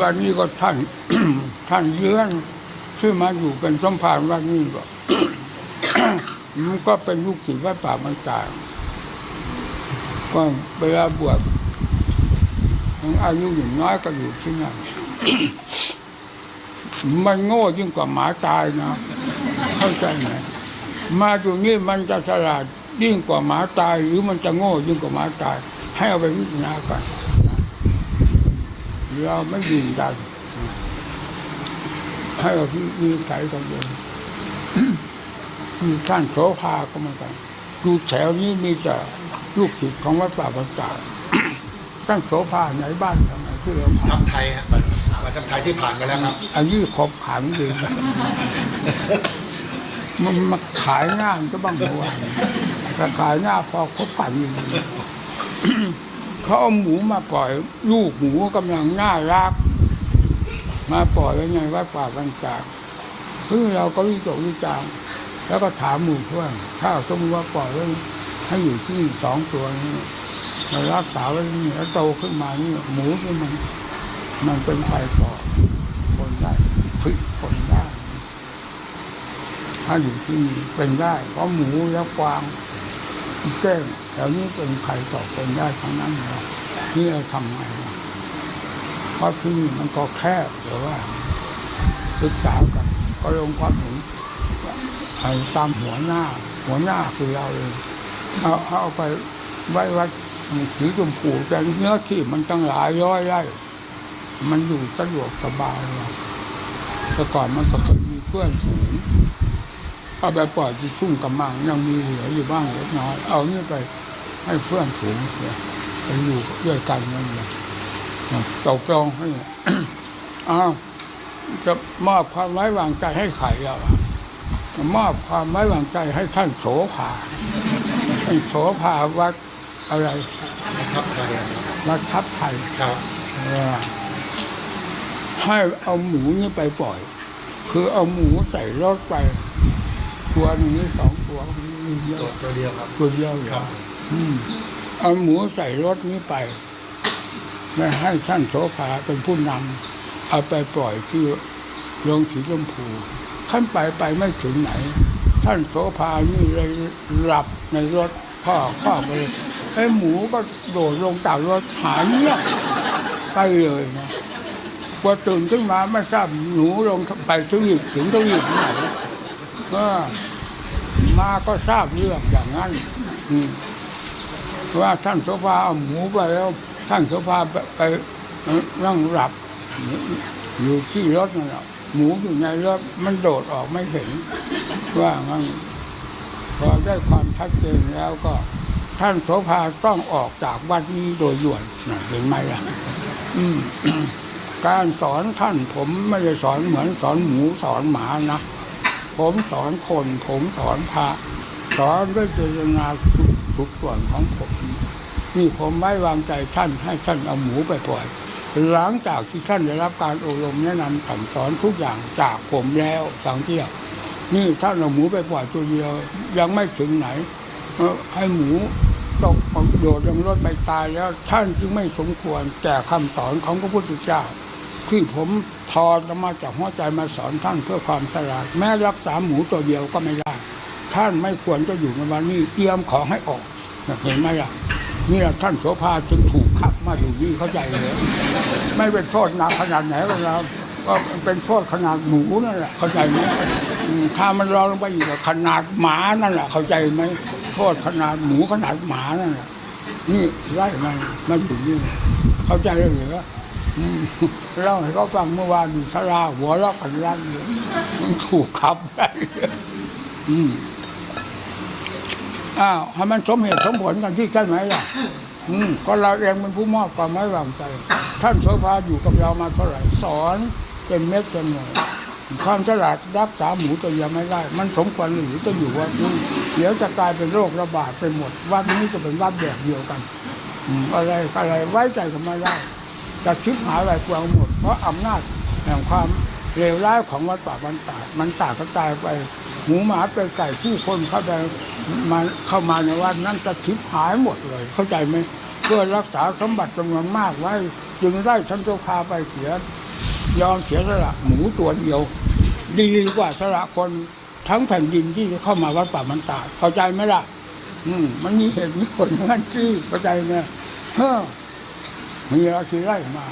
วันนี้ก็ท่าน ท่านเยื้อนที่มาอยู่เป็นสมภารวันนี้ก็มันก็เป็นลูกศิษย์วัดป่ามันตางก็เวลาบวชอายุอย่างน้อยก็อยู่ที่นั่นมันโง่ยิ่งกว่าหมาตายนะ เข้าใจไหมมาอยู่นี่มันจะฉลาดยิ่งกว่าหมาตาย หรือมันจะโง่ยิ่งกว่าหมาตาย ให้เอาไปพิจารณากัน เราไม่ยืนยันให้เราที่มีใส่กันเองมีท่านโสภาก็เหมือนกันดูแถวนี้มีแต่ลูกศิษย์ของวัดป่าบางจากท่านโสภาไหนบ้านทำไมที่เราผ่านทัพไทยฮะมาทัพไทยที่ผ่านมาแล้วครับอายุขบขันดีนะมันมาขายงานก็บ้างเมื่อวานแต่ขายหน้าพอเขาปั่นอยู่ เขาเอาหมูมาปล่อย ลูกหมูกำลังน่ารัก มาปล่อยไว้ไงวัดป่าบางจากซึ่งเราก็วิจกวิจารณ์แล้วก็ถามหมู่เพื่อนถ้าสมมติว่าปล่อยไว้ให้อยู่ที่สองตัวนี้มารักษาไว้นี่แล้วโตขึ้นมานี่หมูที่มัน มันเป็นไฟต่อคนได้พลิกคนได้ถ้าอยู่ที่นี่เป็นได้ เพราะหมูและกวาง แก้งแถวนี้เป็นไฟต่อคนได้ทั้งนั้นเลยนี่เราทำไงเพราะที่นี่มันก็แคบแต่ว่าศึกษากัน ก็ลงความเห็นไอ้ตามหัวหน้า หัวหน้าคือเราเองเอาเอาไปไว้วัดสีชมพูแต่เนื้อที่มันตั้งหลายร้อยไร่มันอยู่สะดวกสบายเลยแต่ก่อนมันก็เคยมีเพื่อนสูง เอาไปปล่อยที่ทุ่งกำมังยังมีเหลืออยู่บ้างเล็กน้อย เอานี่ไปให้เพื่อนสูงเสียไปอยู่ด้วยกันนั่นแหละเจ้าจองให้อ้าวจะมอบความไว้วางใจให้ใครอะมอบความไว้วางใจให้ท่านโสภาท่านโสภาวัดอะไรทัพไทยอะวัดทับไทยครับว่าให้เอาหมูนี่ไปปล่อย คือเอาหมูใส่รถไป ตัวหนึงนี่สองตัวมีเยตัวอะตัวเดียวครับตัวเดียวเหรครัอบอืมเอาหมูใส่รถนี้ไปไม่ให้ท่านโสภาเป็นผู้นำเอาไปปล่อยที่โรงสีชมพูท่านไปไปไม่ถึงไหน ท่านโสภานี่เลยหลับในรถพ่อพ่อไปเลยไอ้หมูก็โดดลงจากรถหายเงียบไปเลยนะพอตื่นขึ้นมาไม่ทราบหนูลงไปทวีปถึงทวีปไหนเออ มาก็ทราบเรื่องอย่างนั้นอืมว่าท่านโสภาเอาหมูไปแล้ว ท่านโสภาไปไปนั่งหลับ อยู่ที่รถนั่นแหละหมูอยู่ในรถมันโดดออกไม่เห็น ว่างั้นพอได้ความชัดเจนแล้วก็ ท่านโสภาต้องออกจากวัดนี้โดยด่วนนะเห็นไหมล่ะอืมการสอนท่านผมไม่ได้สอนเหมือนสอนหมูสอนหมานะ ผมสอนคน ผมสอนพระสอนด้วยเจตนาสุดสุดส่วนของผม นี่ผมไว้วางใจท่านให้ท่านเอาหมูไปปล่อยหลังจากที่ท่านได้รับการอบรมแนะนำสั่งสอนทุกอย่างจากผมแล้วสังเกียนี่ท่านเอาหมูไปปล่อยตัวเดียว ยังไม่ถึงไหนให้หมูตกโดดลงรถไปตายแล้วท่านจึงไม่สมควรแก่คำสอนของพระพุทธเจ้า ที่ผมทอนมาจากหัวใจมาสอนท่านเพื่อความฉลาด แม้รักษาหมูตัวเดียวก็ไม่ได้ท่านไม่ควรจะอยู่ในวันนี้เตรียมของให้ออกเห็นไหมล่ะนี่แหละท่านโสภาจึงถูกขับมาอยู่นี่เข้าใจเลยไม่เป็นโทษหนักขนาดไหนก็แล้วก็เป็นโทษขนาดหมูนั่นแหละเข้าใจไหมถ้ามันรองลงไปอีกขนาดหมานั่นแหละเข้าใจไหมโทษขนาดหมูขนาดหมานั่นแหละนี่ไล่มันมาอยู่นี่เข้าใจหรือ เล่าให้เขาฟังเมื่อวานอยู่สลาหัวเราะกันลั่นเลยมันถูกขับได้อืมอ้าวให้มันสมเหตุสมผลกันที่ใช่ไหมล่ะ อืมก็เราเองเป็นผู้มอบความไว้วางใจ ท่านโสภาอยู่กับเรามาเท่าไหร่สอนเป็นเม็ดเป็นหน่วยความฉลาดรักษาหมูตัวเดียวไม่ได้ มันสมควรหรือจะอยู่วัดนี้เดี๋ยวจะกลายเป็นโรคระบาดไปหมดวัดนี้จะเป็นวัดแบบเดียวกันอืมอะไรอะไรไว้ใจกันไม่ได้ จะชิบหายไรกวาหมด เพราะอำนาจแห่งความเลวร้ายของวัดป่าบันตามันตากกระจายไปหมูหมาเป็นไก่ผู้คนเข้าไปมาเข้ามาในวัดนั้นจะชิบหายหมดเลย เข้าใจไหมเพื่อรักษาสมบัติจำนวนมากไว้ จึงได้ท่านเจ้าพาไปเสีย ยอมเสียสละหมูตัวเดียว ดีกว่าสละคนทั้งแผ่นดินที่เข้ามาวัดป่ามันตาเข้าใจไหมล่ะ อืมมันมีเหตุมีผลงั้นที่เข้าใจไหมเฮ้อ มีอะไรที่ไล่มา